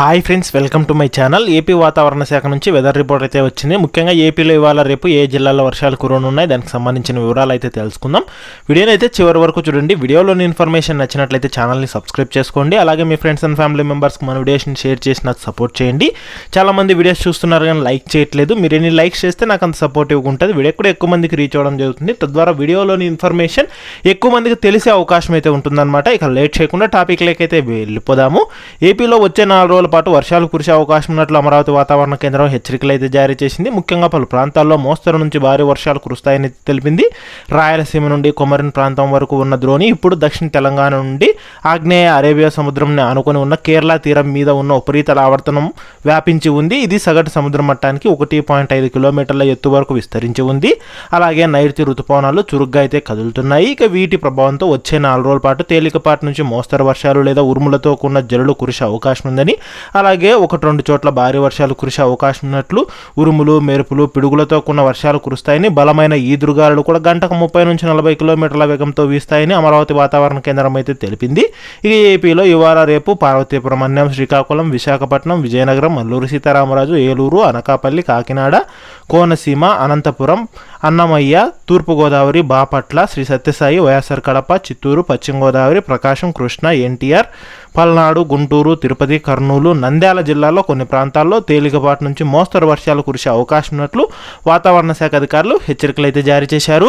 Hi friends welcome to my channel AP వాతావరణ శాఖ నుంచి వెదర్ రిపోర్ట్ అయితే వచ్చింది. ముఖ్యంగా ఏపీలో ఇవాళ రేపు ఏ జిల్లాలో వర్షాలు కురనున్నాయి దానికి సంబంధించిన వివరాలు అయితే తెలుసుకుందాం. వీడియోని అయితే చివరి వరకు చూడండి. వీడియోలోని ఇన్ఫర్మేషన్ నచ్చినట్లయితే ఛానల్ని సబ్స్క్రైబ్ చేసుకోండి. అలాగే మీ ఫ్రెండ్స్ అండ్ ఫ్యామిలీ మెంబర్స్కి మన వీడియోస్ని షేర్ చేసి నాకు సపోర్ట్ చేయండి. చాలామంది వీడియోస్ చూస్తున్నారు కానీ లైక్ చేయట్లేదు. మీరు ఎన్ని లైక్స్ చేస్తే నాకు అంత సపోర్టివ్గా ఉంటుంది వీడియో కూడా ఎక్కువ మందికి రీచ్ అవ్వడం జరుగుతుంది. తద్వారా వీడియోలోని ఇన్ఫర్మేషన్ ఎక్కువ మందికి తెలిసే అవకాశం అయితే ఉంటుందన్నమాట. ఇక లేట్ చేయకుండా టాపిక్ అయితే వెళ్ళిపోదాము. ఏపీలో వచ్చే నాలుగు రోజుల పాటు వర్షాలు కురిసే అవకాశం ఉన్నట్లు అమరావతి వాతావరణ కేంద్రం హెచ్చరికలు అయితే జారీ చేసింది. ముఖ్యంగా పలు ప్రాంతాల్లో మోస్తరు నుంచి భారీ వర్షాలు కురుస్తాయని తెలిపింది. రాయలసీమ నుండి కొమరిన్ ప్రాంతం వరకు ఉన్న ద్రోణి ఇప్పుడు దక్షిణ తెలంగాణ నుండి ఆగ్నేయ అరేబియా సముద్రంని ఆనుకొని ఉన్న కేరళ తీరం మీద ఉన్న ఉపరితల ఆవర్తనం వ్యాపించి ఉంది. ఇది సగటు సముద్ర మట్టానికి ఒకటి పాయింట్ ఐదు కిలోమీటర్ల ఎత్తు వరకు విస్తరించి ఉంది. అలాగే నైరుతి ఋతుపవనాలు చురుగ్గా అయితే కదులుతున్నాయి. ఇక వీటి ప్రభావంతో వచ్చే నాలుగు రోజుల పాటు తేలికపాటి నుంచి మోస్తరు వర్షాలు లేదా ఉరుములతో కూడిన జల్లులు కురిసే అవకాశం ఉందని అలాగే ఒకటి రెండు చోట్ల భారీ వర్షాలు కురిసే అవకాశం ఉన్నట్లు ఉరుములు మెరుపులు పిడుగులతో కూడిన వర్షాలు కురుస్తాయని బలమైన ఈదురుగాలు కూడా గంటకు ముప్పై నుంచి నలభై కిలోమీటర్ల వేగంతో వీస్తాయని అమరావతి వాతావరణ కేంద్రం అయితే తెలిపింది. ఇక ఏపీలో ఇవాళ రేపు పార్వతీపురం అన్యం శ్రీకాకుళం విశాఖపట్నం విజయనగరం అల్లూరు సీతారామరాజు ఏలూరు అనకాపల్లి కాకినాడ కోనసీమ అనంతపురం అన్నమయ్య తూర్పుగోదావరి బాపట్ల శ్రీ సత్యసాయి వైఎస్ఆర్ కడప చిత్తూరు పశ్చిమ గోదావరి ప్రకాశం కృష్ణ ఎన్టీఆర్ పల్నాడు గుంటూరు తిరుపతి కర్నూలు కర్నూలు నంద్యాల జిల్లాలో కొన్ని ప్రాంతాల్లో తేలికపాటి నుంచి మోస్తరు వర్షాలు కురిసే అవకాశం ఉన్నట్లు వాతావరణ శాఖ అధికారులు హెచ్చరికలు అయితే జారీ చేశారు.